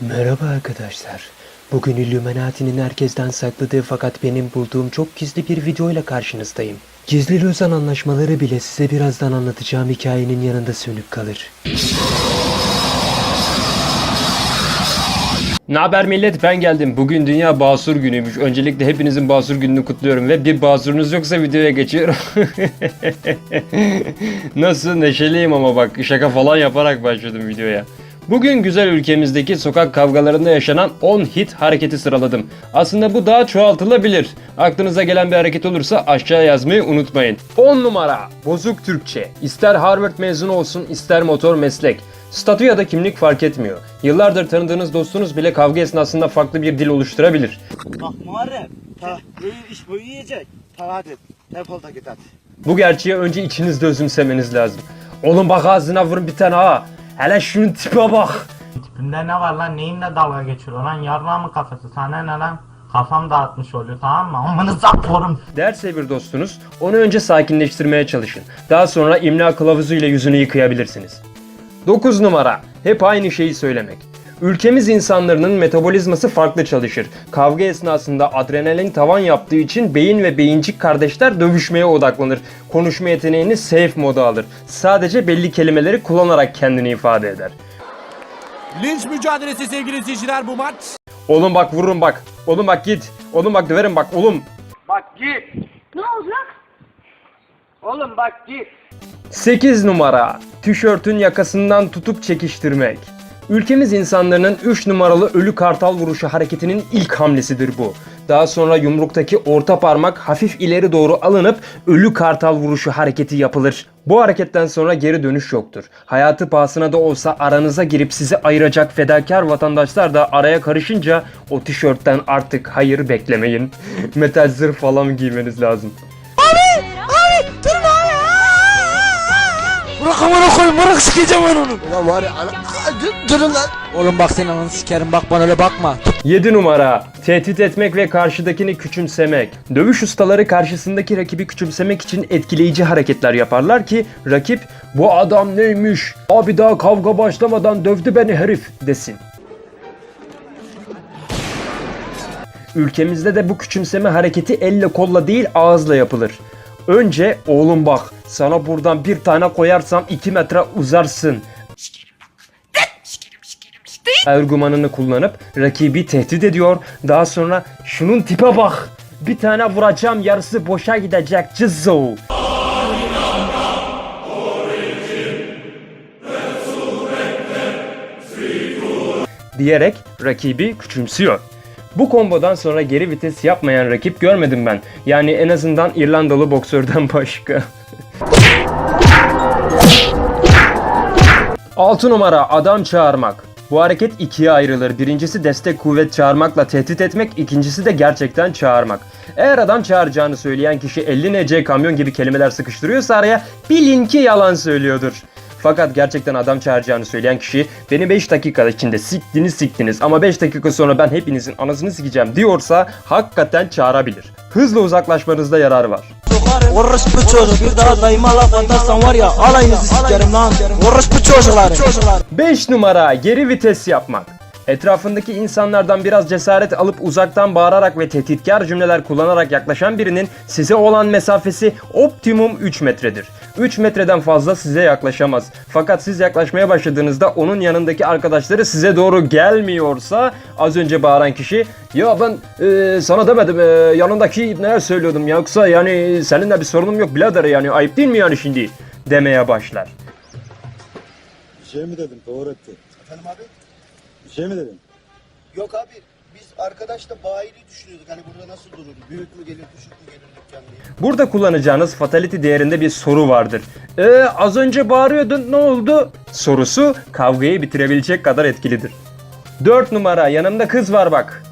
Merhaba arkadaşlar. Bugün Illuminati'nin herkesten sakladığı fakat benim bulduğum çok gizli bir videoyla karşınızdayım. Gizli Lozan anlaşmaları bile size birazdan anlatacağım hikayenin yanında sönük kalır. Ne haber millet ben geldim. Bugün Dünya Basur günüymüş. Öncelikle hepinizin Basur gününü kutluyorum ve bir basurunuz yoksa videoya geçiyorum. Nasıl neşeliyim ama bak şaka falan yaparak başladım videoya. Bugün güzel ülkemizdeki sokak kavgalarında yaşanan 10 hit hareketi sıraladım. Aslında bu daha çoğaltılabilir. Aklınıza gelen bir hareket olursa aşağı yazmayı unutmayın. 10 numara bozuk Türkçe. İster Harvard mezunu olsun ister motor meslek. Statü ya da kimlik fark etmiyor. Yıllardır tanıdığınız dostunuz bile kavga esnasında farklı bir dil oluşturabilir. Bak Muharrem, ta iyi iş boyu yiyecek. Ta hadi, defol da git. Bu gerçeği önce içinizde özümsemeniz lazım. Oğlum bak ağzına vurun bir tane ha. Hele şunun tipe bak. Tipinde ne var lan neyinle dalga geçiyor lan yarrağı mı kafası sana ne lan kafam dağıtmış oluyor tamam mı amınıza korum Derse bir dostunuz, onu önce sakinleştirmeye çalışın. Daha sonra imla kılavuzu ile yüzünü yıkayabilirsiniz. 9 numara. Hep aynı şeyi söylemek. Ülkemiz insanların metabolizması farklı çalışır. Kavga esnasında adrenalin tavan yaptığı için beyin ve beyincik kardeşler dövüşmeye odaklanır. Konuşma yeteneğini safe moda alır. Sadece belli kelimeleri kullanarak kendini ifade eder. Linç mücadelesi sevgili izleyiciler bu maç. Oğlum bak vururum bak. Oğlum bak git. Oğlum bak döverim bak. Oğlum Bak git. Ne olacak? Oğlum bak git. 8 numara. Tişörtün yakasından tutup çekiştirmek. Ülkemiz insanlarının 3 numaralı ölü kartal vuruşu hareketinin ilk hamlesidir bu. Daha sonra yumruktaki orta parmak hafif ileri doğru alınıp ölü kartal vuruşu hareketi yapılır. Bu hareketten sonra geri dönüş yoktur. Hayatı pahasına da olsa aranıza girip sizi ayıracak fedakar vatandaşlar da araya karışınca o tişörtten artık hayır beklemeyin. Metal zırh falan giymeniz lazım. Bırak amına koyayım bırak sikeceğim ben onu. Ulan var ya ana... Dur- durun lan. Oğlum bak senin ananı sikerim bak bana öyle bakma. 7 numara. Tehdit etmek ve karşıdakini küçümsemek. Dövüş ustaları karşısındaki rakibi küçümsemek için etkileyici hareketler yaparlar ki rakip bu adam neymiş? Abi daha kavga başlamadan dövdü beni herif desin. Ülkemizde de bu küçümseme hareketi elle kolla değil ağızla yapılır. Önce oğlum bak sana buradan bir tane koyarsam 2 metre uzarsın Ergumanını kullanıp rakibi tehdit ediyor. Daha sonra şunun tipe bak. Bir tane vuracağım yarısı boşa gidecek cızzo. diyerek rakibi küçümsüyor. Bu kombodan sonra geri vites yapmayan rakip görmedim ben. Yani en azından İrlandalı boksörden başka. 6 numara adam çağırmak. Bu hareket ikiye ayrılır. Birincisi destek kuvvet çağırmakla tehdit etmek, ikincisi de gerçekten çağırmak. Eğer adam çağıracağını söyleyen kişi 50 NC kamyon gibi kelimeler sıkıştırıyorsa araya bilin ki yalan söylüyordur. Fakat gerçekten adam çağıracağını söyleyen kişi beni 5 dakika içinde siktiniz siktiniz ama 5 dakika sonra ben hepinizin anasını sikeceğim diyorsa hakikaten çağırabilir. Hızla uzaklaşmanızda yarar var. Orospu çocuğu bir daha dayıma laf atarsan var ya alayınızı sikerim lan. Orospu çocukları. 5 numara geri vites yapmak. Etrafındaki insanlardan biraz cesaret alıp uzaktan bağırarak ve tehditkar cümleler kullanarak yaklaşan birinin size olan mesafesi optimum 3 metredir. 3 metreden fazla size yaklaşamaz. Fakat siz yaklaşmaya başladığınızda onun yanındaki arkadaşları size doğru gelmiyorsa az önce bağıran kişi ya ben e, sana demedim e, yanındaki ne söylüyordum yoksa yani seninle bir sorunum yok birader yani ayıp değil mi yani şimdi demeye başlar. Bir şey mi dedim Favoretti? Efendim abi? Bir şey mi dedim? Yok abi biz arkadaşla bayiliği düşünüyorduk. Hani burada nasıl durur? Büyük mü gelir, düşük mü gelir dükkan diye. Burada kullanacağınız fatality değerinde bir soru vardır. Ee, az önce bağırıyordun ne oldu? Sorusu kavgayı bitirebilecek kadar etkilidir. 4 numara yanımda kız var bak.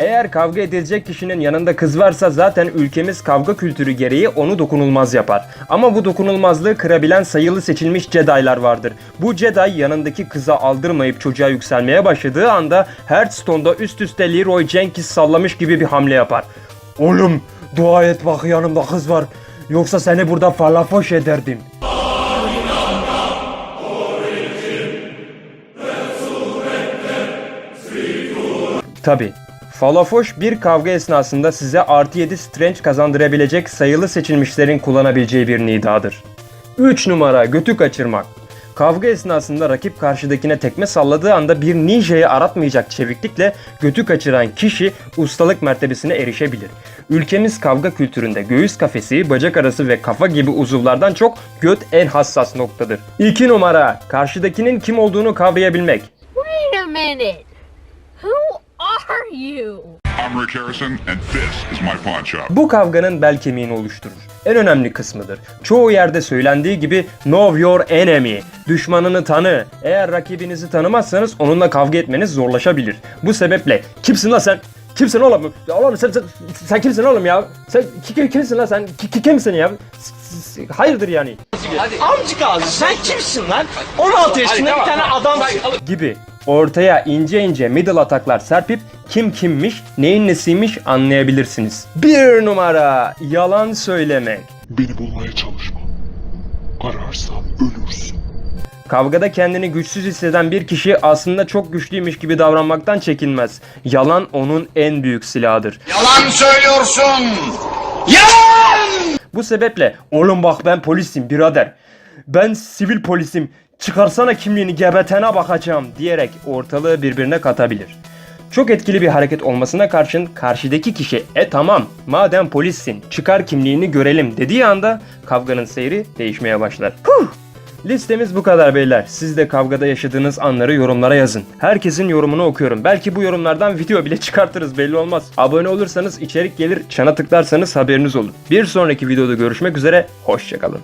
Eğer kavga edilecek kişinin yanında kız varsa zaten ülkemiz kavga kültürü gereği onu dokunulmaz yapar. Ama bu dokunulmazlığı kırabilen sayılı seçilmiş Jedi'lar vardır. Bu Jedi yanındaki kıza aldırmayıp çocuğa yükselmeye başladığı anda Hearthstone'da üst üste Leroy Jenkins sallamış gibi bir hamle yapar. Oğlum dua et bak yanımda kız var. Yoksa seni burada falafoş ederdim. Tabi. Falafoş bir kavga esnasında size artı 7 strange kazandırabilecek sayılı seçilmişlerin kullanabileceği bir nidadır. 3 numara götü kaçırmak. Kavga esnasında rakip karşıdakine tekme salladığı anda bir ninjayı aratmayacak çeviklikle götü kaçıran kişi ustalık mertebesine erişebilir. Ülkemiz kavga kültüründe göğüs kafesi, bacak arası ve kafa gibi uzuvlardan çok göt en hassas noktadır. 2 numara karşıdakinin kim olduğunu kavrayabilmek. Wait a minute. Are you? I'm Rick Harrison, and this is my pawn shop. Bu kavganın bel kemiğini oluşturur. En önemli kısmıdır. Çoğu yerde söylendiği gibi know your enemy. Düşmanını tanı. Eğer rakibinizi tanımazsanız onunla kavga etmeniz zorlaşabilir. Bu sebeple kimsin lan sen? Kimsin oğlum? Ya oğlum sen, sen, sen kimsin oğlum ya? Sen ki- ki- kimsin lan sen? Ki- ki- kimsin ya? S- s- Hayırdır yani? Amcık ağzı sen kimsin lan? 16 yaşında bir tane adamsın. Gibi. Ortaya ince ince middle ataklar serpip kim kimmiş, neyin nesiymiş anlayabilirsiniz. Bir numara yalan söylemek. Beni bulmaya çalışma. Ararsam ölürsün. Kavgada kendini güçsüz hisseden bir kişi aslında çok güçlüymüş gibi davranmaktan çekinmez. Yalan onun en büyük silahıdır. Yalan söylüyorsun. Bu sebeple oğlum bak ben polisim birader. Ben sivil polisim. Çıkarsana kimliğini gebetene bakacağım diyerek ortalığı birbirine katabilir. Çok etkili bir hareket olmasına karşın karşıdaki kişi e tamam madem polissin çıkar kimliğini görelim dediği anda kavganın seyri değişmeye başlar. Huh! Listemiz bu kadar beyler. Siz de kavgada yaşadığınız anları yorumlara yazın. Herkesin yorumunu okuyorum. Belki bu yorumlardan video bile çıkartırız belli olmaz. Abone olursanız içerik gelir, çana tıklarsanız haberiniz olur. Bir sonraki videoda görüşmek üzere, hoşçakalın.